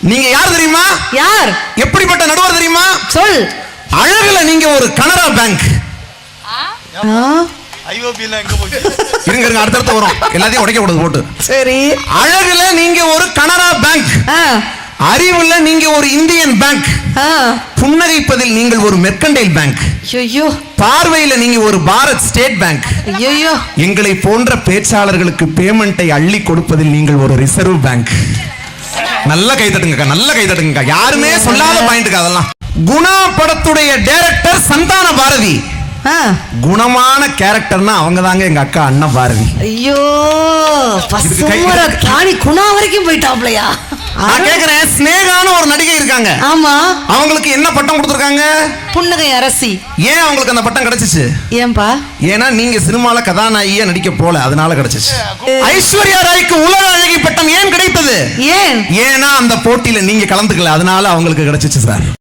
நீங்க யார் தெரியுமா? யார்? எப்படிப்பட்ட நடுவர் தெரியுமா? சொல். அழகுல நீங்க ஒரு கனரா பேங்க் ஆ, ஐஓபியில் எங்க போச்சு? இருங்க இருங்க அடுத்தடுத்து வரும். எல்லாத்தையும் உடைக்க கூடாது போட்டு. சரி. அழகுல நீங்க ஒரு கனரா பேங்க் அறிவுல நீங்க ஒரு இந்தியன் பேங்க். புன்னகைப்பதில் நீங்கள் ஒரு மெர்கண்டைல் பேங்க் ஐயோ பார்வையில நீங்க ஒரு பாரத் ஸ்டேட் பேங்க் ஐயோ எங்களை போன்ற பேச்சாளர்களுக்கு பேமெண்ட்டை அள்ளி கொடுப்பதில் நீங்கள் ஒரு ரிசர்வ் பேங்க் நல்ல கை தட்டுங்கக்கா நல்ல கை தட்டுங்கக்கா. யாருமே சொல்லாத பாயிண்ட்டுக்கு அதெல்லாம். குணா படத்துடைய டைரக்டர் சந்தான பாரதி. குணமான கேரக்டர்னா அவங்க தாங்க எங்க அக்கா அண்ணா பாரதி. ஐயோ காணி குணா வரைக்கும் போயிட்டாப்லையா? நான் கேக்குறேன் ஸ்னேகான ஒரு நடிகை இருக்காங்க. ஆமா. அவங்களுக்கு என்ன பட்டம் கொடுத்துருக்காங்க? புன்னகை அரசி. ஏன் அவங்களுக்கு அந்த பட்டம் கிடைச்சிச்சு? ஏன்பா? ஏன்னா நீங்க சினிமால கதாநாயகியா நடிக்க போல அதனால கிடைச்சிச்சு. ஐஸ்வர்யா ராய்க்கு உலக அழகி பட்டம் ஏன் கிடைத்தது? ஏன்? ஏன்னா அந்த போட்டியில நீங்க கலந்துக்கல அதனால அவங்களுக்கு கிடைச்சிச்சு சார்.